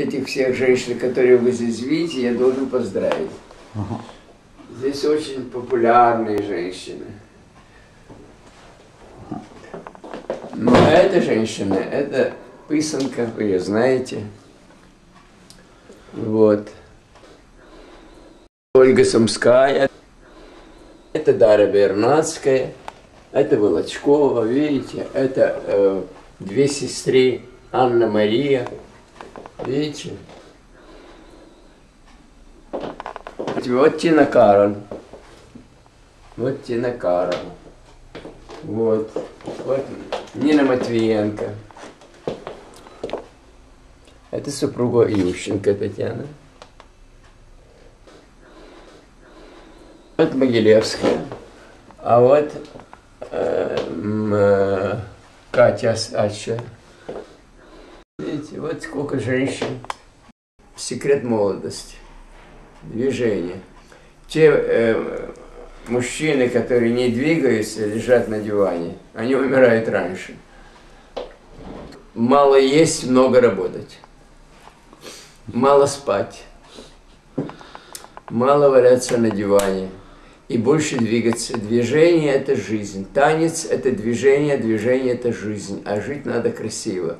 Этих всех женщин, которые вы здесь видите, я должен поздравить. Ага. Здесь очень популярные женщины. Но эта женщина, это писанка, вы ее знаете. Вот. Ольга Сумская. Это Дара Бернацкая. Это Волочкова, видите. Это э, две сестры Анна Мария. Видите? Вот Тина Кароль. Вот Тина Кароль. Вот. Вот Нина Матвиенко. Это супруга Ющенко Татьяна. Вот Могилевская. А вот э, э, Катя Ача. Вот сколько женщин. Секрет молодости. Движение. Те э, мужчины, которые не двигаются, лежат на диване, они умирают раньше. Мало есть, много работать. Мало спать. Мало валяться на диване. И больше двигаться. Движение – это жизнь. Танец – это движение, движение – это жизнь. А жить надо красиво.